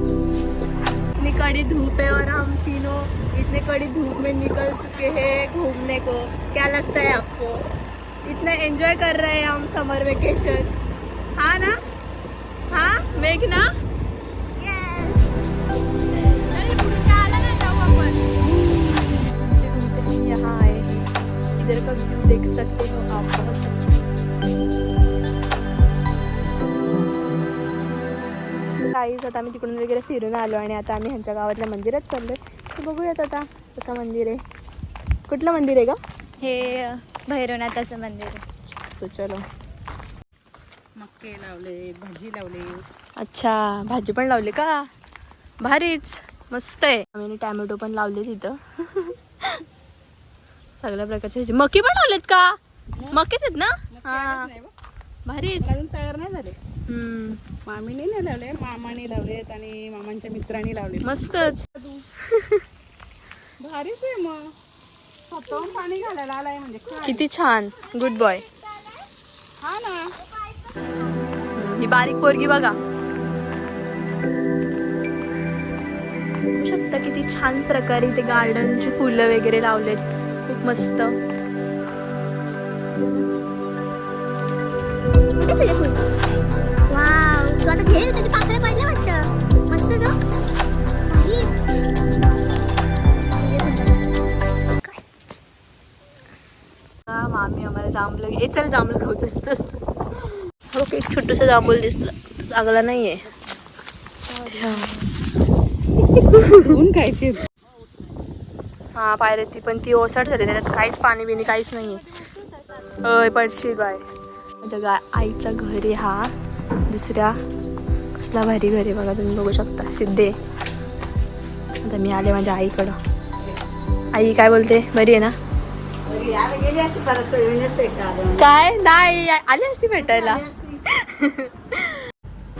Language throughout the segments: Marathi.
इतनी कड़ी धूप है और हम तीनों इतने कड़ी धूप में निकल चुके हैं घूमने को। क्या लगता है आपको? इतना एंजॉय कर रहे हैं हम समर वेकेशन हाँ ना? हाँ मेघना? आता आम्ही तिकडून वगैरे फिरून आलो आणि आता आम्ही ह्यांच्या गावातल्या मंदिरात चाललोय. सो बघूयात आता कसं मंदिर आहे. कुठलं मंदिर आहे का हे भैरवनाथाचं मंदिर. आहे सो चलो. मक्के लावले भाजी लावली. अच्छा भाजी पण लावली का? भारीच मस्त आहे. आम्ही टॅमॅटो पण लावले तिथं. सगळ्या प्रकारचे भाजी. मकी पण लावलेत का? मकीच आहेत ना? हा. भारीच. अजून तयार नाही झाले. मामीने नाही लावले मामाने लावलेत आणि मामांच्या मित्रांनी लावले मस्तच. भारीच आहे मग. स्वतःहून पाणी घालायला आलाय म्हणजे? किती छान. गुड बॉय हा ना. ही बारीक पोरगी बघा. बघू शकता किती छान प्रकारे इथे गार्डनची फुलं वगैरे लावलेत. खूप मस्त. घे त्याचे पाकळे पडले वाटतं. मस्त जो. हा, मामी आम्हाला जांभलं ए चल जांभलं खाऊ चल चल चल. ओके एक छोटंसं जांभूल दिसलं. चांगला नाहीये. धुवून खायचे? हा पायरे ती पण ती ओसाड झाली. त्याच्यात काहीच पाणी बिणी काहीच नाहीये. अय पडशील बाय माझ्या गा आईचा घर आहे हा. दुसऱ्या कसला भारी घर आहे बघा तुम्ही बघू शकता. सिद्धे. आता मी आले माझ्या आईकडं. आई काय बोलते? बरी आहे ना? काय? नाही आली असती भेटायला.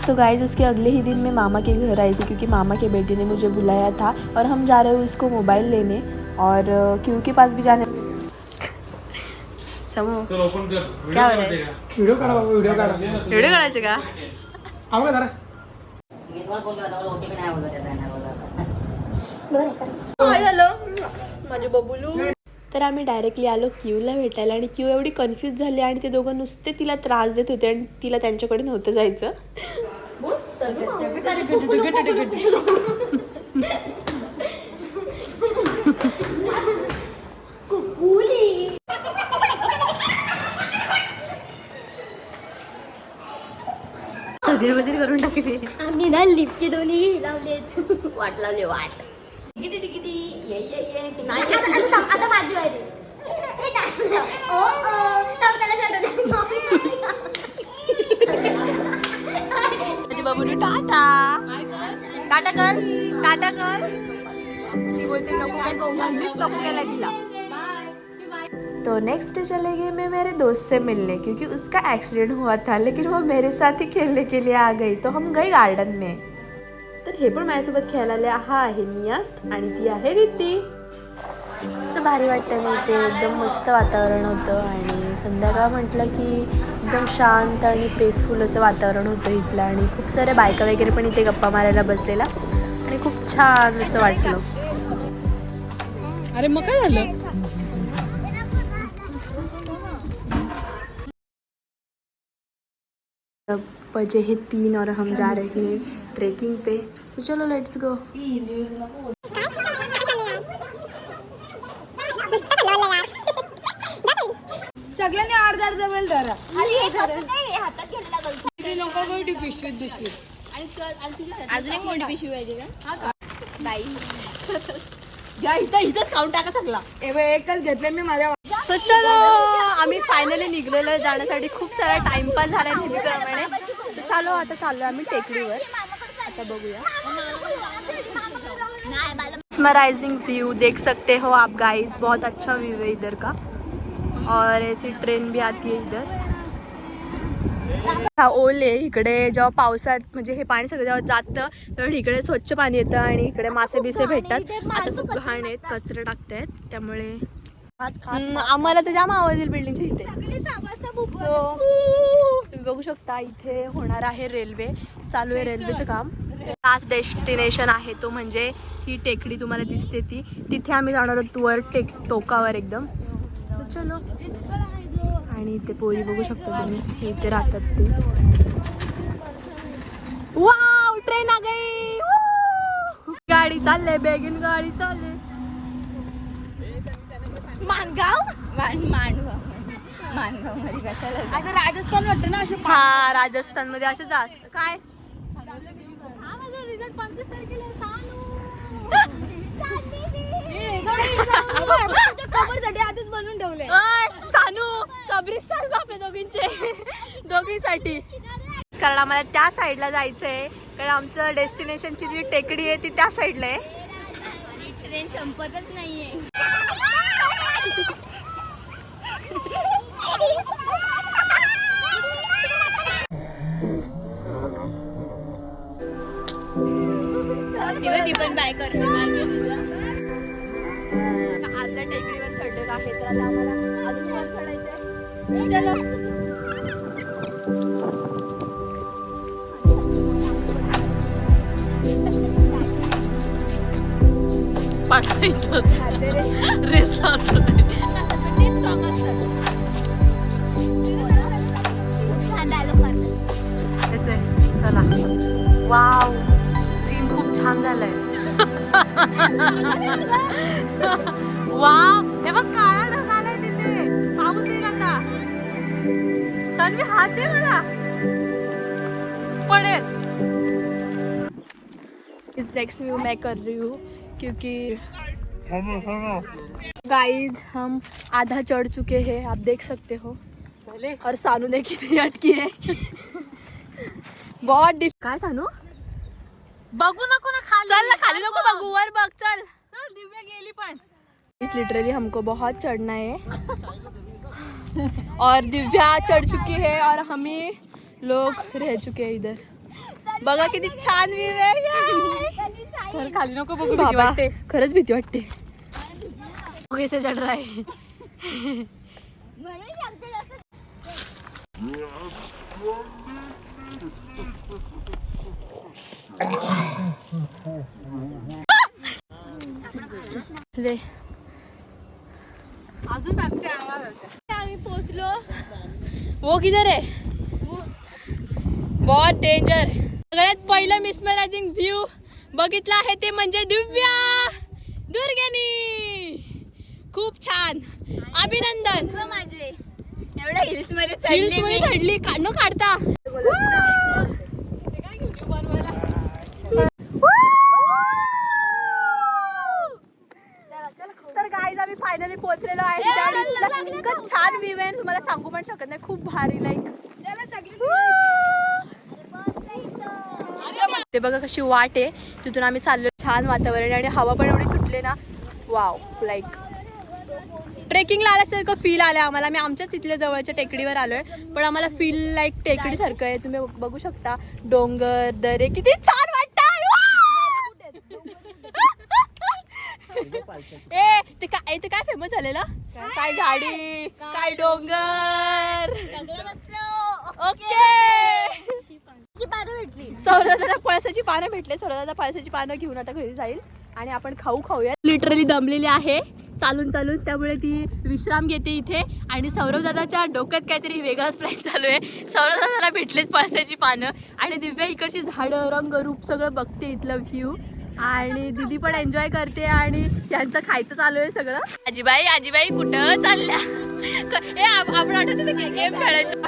तो गाइस उसके अगले ही दिन मैं मामा के घर आई थी क्योंकि मामा के बेटे ने मुझे बुलाया था और हम जा रहे हैं उसको मोबाइल लेने और क्यू के पास भी जाने। कर। क्या हो रहा है? काढा काढा. व्हिडिओ काढायचे का आव का जरा काय झालं माझे बबुलू तर आम्ही डायरेक्टली आलो क्यूला भेटायला आणि क्यू एवढी कन्फ्यूज झाली आणि ते दोघं नुसते तिला त्रास देत होते आणि तिला त्यांच्याकडे नव्हतं जायचं. आम्ही ना लिफ्टचे दोन्ही लावलेत. वाट लावले वाट. टिकिटी टिकिटी ये ये ये आता- माझी हे? ओ, ओ, बबुलू टाटा. टाटा कर टाटा कर. ती बोलते नको काय नको केला तिला. तो नेक्स्ट डे चले गए मैं मेरे दोस्त से मिलने क्योंकि उसका एक्सीडेंट हुआ था लेकिन वो मेरे साथ ही खेलने के लिए आ गई तो हम गए गार्डन में। तर हे पण माझ्यासोबत खेळायला आले. हा आहे नियात आणि ती आहे रिद्धी मस्त भारी वाटतं ना इथे. एकदम मस्त वातावरण होतं आणि संध्याकाळ म्हटलं की एकदम शांत आणि पेसफुल असं वातावरण होतं इथलं आणि खूप साऱ्या बायका वगैरे पण इथे गप्पा मारायला बसलेला आणि खूप छान असं वाटलं. अरे मग काय झालं? बजे है तीन और हम जा रहे हैं ट्रेकिंग पे। सो चलो लेट्स गो सगळ्यांनी अर्धा अर्धा वेळ धरा हे. नको गोटी पिशवीत पिशवीत अजून एक मोठी पिशवी पाहिजे का? बाई. इथं इथंच खाऊन टाका सगळा. एकच घेतले मी माझ्या सो चलो आम्ही फायनली निघलेलो आहे. जाण्यासाठी खूप सारा टाइमपास झाला नेहमीप्रमाणे. तर चालो आता चाललो आम्ही टेकडीवर. आता बघूया. मराइजिंग व्यू देख सकते हो आप गाइस बहुत अच्छा व्यू है इधर का. और ऐसी ट्रेन भी आती है इधर. हा ओल आहे. इकडे जेव्हा पावसात म्हणजे हे पाणी सगळं जेव्हा जातं तेव्हा इकडे स्वच्छ पाणी येतं आणि इकडे मासे बिसे भेटतात. आता खूप घाण आहेत कचरा टाकतायत त्यामुळे हम्म, आम्हाला तर जाम आवाज येईल बिल्डिंगच्या इथे. सो तुम्ही बघू शकता इथे होणार आहे रेल्वे. चालू आहे रेल्वेचं काम. लास्ट डेस्टिनेशन आहे तो म्हणजे ही टेकडी तुम्हाला दिसते ती. तिथे आम्ही जाणार आहोत वर टेक टोकावर एकदम. सो चलो. आणि इथे पोरी बघू शकता तुम्ही. हे इथे राहतात ते. वाव ट्रेन आ गई. Woo! गाडी चालले बेगीन गाडी चालले मानगाव मान मानगाव मानगावमध्ये कशाला? असं राजस्थान वाटतं ना असे हा राजस्थानमध्ये असे जा. काय? आधीच बनवून ठेवले सानू कब्रिस्तान आपल्या दोघींचे. दोघींसाठी. कारण आम्हाला त्या साईडला जायचंय. कारण आमचं डेस्टिनेशनची जी टेकडी आहे ती त्या साईडला आहे. ट्रेन संपतच नाहीये. ती पण बाय करते मागे अर्ध्या टेकडीवर चढलेलं आहे तर आता आम्हाला अजून वर चढायचंय. चलो. रेस चला वाव सीन खूप छान झालंय. वाव हे बघ काळा ढग आलाय तिथे पाऊस येईल आता. तन्वी हात दे मला पडेल. इस नेक्स्ट व्यू मैं कर रही हूँ क्योंकि गाइस हम। आधा चढ़ चुके हैं आप देख सकते हो। और सानू ने कितनी अटकी है। बहुत डिफ काय सानू? बघू नको ना खाली। चल ना खाली नको बघू वर बघ चल। चल दिव्या गेली पण। इस लिटरली हमको बहुत चढ़ना है। और दिव्या चढ़ चुकी है और हमें लोग रह चुके हैं इधर। बघा किती छान व्ह्यू आहे खाली नको बघू भीती बाबा वाटते. खरंच भीती वाटते. कैसे चढ़ रहा है ले अजून होत्या. आम्ही पोहोचलो. वो किधर है? बहुत डेंजर सगळ्यात पहिलं मिसमरायझिंग व्ह्यू बघितला आहे ते म्हणजे दिव्या दुर्गेनी. खूप छान. अभिनंदन. माझे. एवढ्या हिल्समध्ये हिल्स चढले मध्ये मी. चढली. का- न काढता. तर गाईज आम्ही फायनली पोहोचलेलो आहे. छान व्ह्यू आहे. तुम्हाला सांगू पण शकत नाही. खूप भारी लाईक ते बघा कशी वाट आहे. तिथून आम्ही चाललो छान वातावरण आहे आणि हवा पण एवढी सुटली ना. वाव लाईक ट्रेकिंगला आल्यासारखं फील आलं आम्हाला. मी आमच्याच इथल्या जवळच्या टेकडीवर आलोय. पण आम्हाला फील लाईक टेकडी सारखं आहे. तुम्ही बघ- शकता. डोंगर दरे किती छान वाटत ए ते काय ते काय फेमस झालेलं? काय झाडी काय डोंगर? ओके पानं भेटली? सौरदाला पळसाची पानं भेटले. सौरदाला पळसाची पानं घेऊन आता घरी जाईल. आणि आपण खाऊ खाऊया लिटरली दमलेली आहे. चालून चालून. त्यामुळे ती विश्राम घेते इथे. आणि सौरभ दादाच्या डोक्यात काहीतरी वेगळाच प्लॅन चालू आहे. सौरभ दादाला भेटलेच पळसाची पानं. आणि दिव्या इकडची झाडं रंग रूप सगळं बघते इथलं व्ह्यू आणि दिदी पण एन्जॉय करते आणि त्यांचं खायचं चालू आहे सगळं. आजीबाई आजीबाई कुठं चालल्या? आपण आठवतं गेम खेळायचं.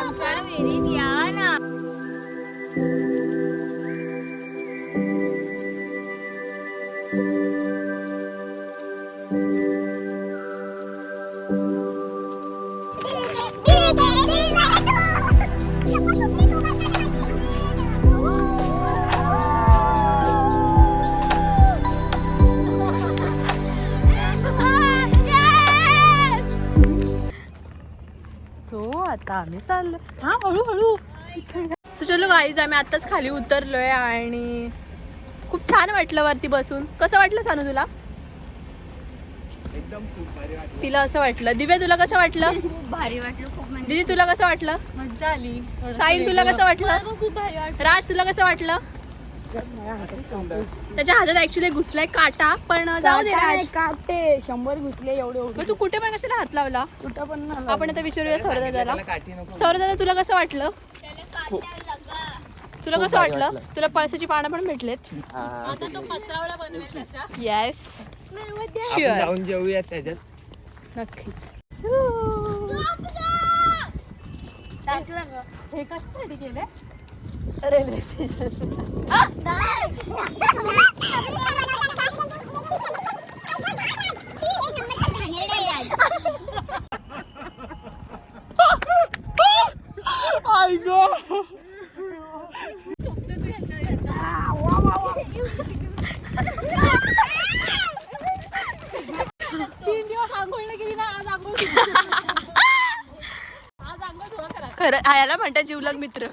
आम्ही चाललो हा हळूहळू. सो चलो गाईज आम्ही आत्ताच खाली उतरलोय आणि खूप छान वाटलं वरती बसून. कसं वाटलं सानू तुला? तिला असं वाटलं. दिव्या तुला कसं वाटलं? खूप भारी वाटलं खूप म्हणजे दिदी तुला कसं वाटलं? मज्जा आली. साहिल तुला कसं वाटलं? खूप भारी वाटलं. राज तुला कसं वाटलं? त्याच्या हातात ऍक्च्युली घुसलाय काटा पण जाऊ दे काटे शंभर घुसले एवढे मग तू कुठे पण कशाला हात लावला? कुठं पण नाही आपण आता विचारूया सौरदादाला सौरदादा तुला कसं वाटलं? तुला कसं वाटलं? तुला पळसाची पानं पण भेटलेत? आता तो पत्रावळा बनवेल त्याच्या येस शुअर जाऊन जेवूया त्याच्यात. नक्कीच. हे रेल्वे स्टेशन तीन ना खरं आयाला म्हणतात जीवलग मित्र.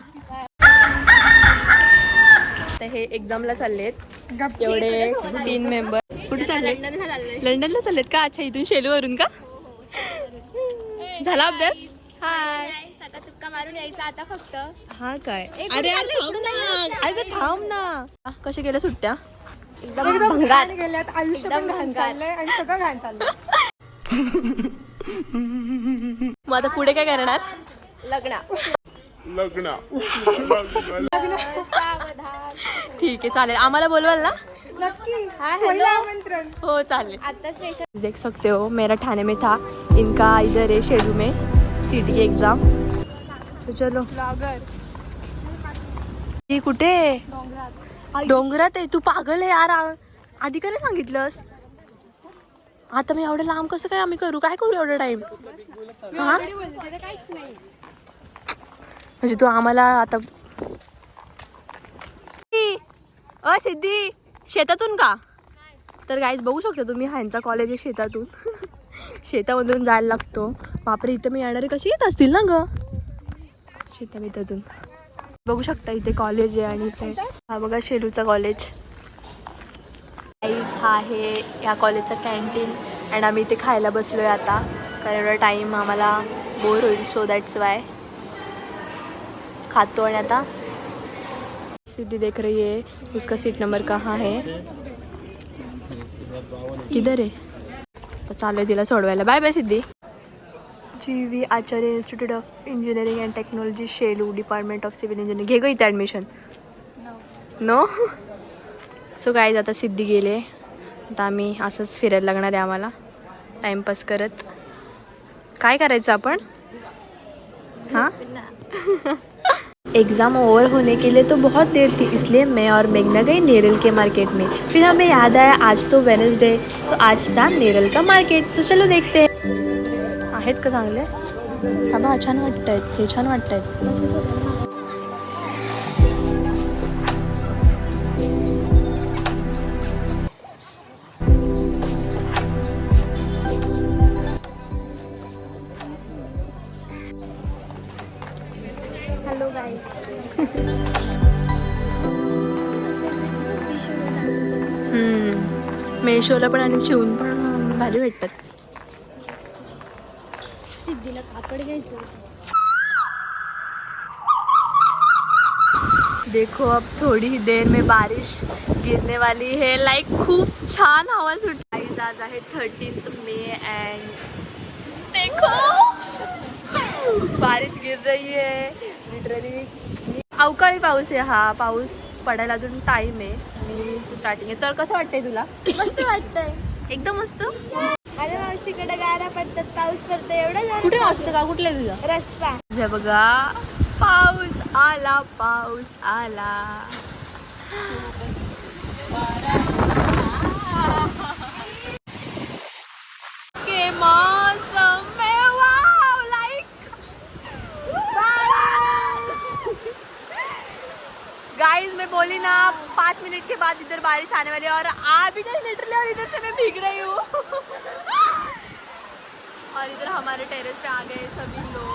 तर हे एक्झामला चाललेत एवढे तीन मेंबर कुठे चालले? लंडनला चाललेत का? अच्छा इथून शेलूवरून का? झाला अभ्यास? हाय. मारून यायचा आता फक्त. हा काय? अरे अरे थांब ना. कशा गेल्या सुट्ट्या? एकदम गेल्यात. आयुष्य घाण चाललंय आणि सगळं घाण चाललंय. मग आता पुढे काय करणार? ठीक आहे चालेल. आम्हाला बोलवाल ना? नक्की. पहिलं आमंत्रण. हो चालेल. आता स्पेशल देख सकते हो मेरा ठाणे में था. इनका इधर है शेलू में. सीटी की एग्जाम सो चलो. ही कुठे? डोंगरात. आहे. तू पागल आहे यार. आधी का नाही सांगितलंस. आता मी एवढं लांब कसं काय आम्ही करू? काय करू एवढं टाइम हा? म्हणजे तू आम्हाला आता अ सिद्धी! शेतातून का? तर गाईज बघू शकता तुम्ही ह्यांचा कॉलेज आहे शेतातून. शेतामधून जायला लागतो. बापरे इथं मी येणारे कशी येत असतील ना ग? शेताबितातून बघू शकता इथे कॉलेज आहे आणि इथे हा बघा शेलूचा कॉलेज गाईज हा आहे या कॉलेजचा कॅन्टीन अँड आम्ही इथे खायला बसलो आहे आता. कारण एवढा टाईम आम्हाला बोर होईल सो दॅट्स वाय खातो आणि आता सिद्धि देख रही है उसका सीट नंबर कहाँ है? किधर आहे तर चालू आहे तिला सोडवायला. Bye bye Siddhi. G V Acharya institute of engineering and technology Shelu department of civil engineering घे गं इथे ॲडमिशन नो सो गाईज आता सिद्धी गेले. आता आम्ही असंच फिरायला लागणार आहे आम्हाला. टाईमपास करत. काय करायचं आपण? हां? एग्ज़ाम ओवर होने के लिए तो बहुत देर थी, इसलिए मैं और मेघना गई नेरल के मार्केट में। फिर हमें याद आया, आज तो वेनसडे सो आज था नेरल का मार्केट सो चलो देखते हैं। आहेत का चांगले? हा बा छान वाटत छान वाटत मेशोला पण आणि शिवून पण भारी भेटतात. सिद्धीला कापड घ्यायचं. देखो अब थोड़ी ही देर में बारिश गिरने वाली है। लाइक खूप छान हवा सुट आज आज आहे थर्टीन मे अँड देखो! बारिश गिर रही है। लिटरली अवकाळी पाऊस आहे हा. पाऊस पडायला अजून टाइम आहे. आणि स्टार्टिंग आहे. तर कसं वाटतंय तुला? मस्त वाटतंय. एकदम मस्त? अरे मावशीकडे गारा पडतात. पाऊस पडतो एवढं कुठे असतं का? कुठल्या तुझं? रस्ता. हे बघा. पाऊस आला पाऊस आला. के मौसम गाइस मैं बोली ना, पाँच मिनट के बाद इधर बारिश आने वाली है और आ भी गई लिटरली और इधर से मैं भीग रही हूँ। और इधर हमारे टेरेस पे आ गए सभी लोग।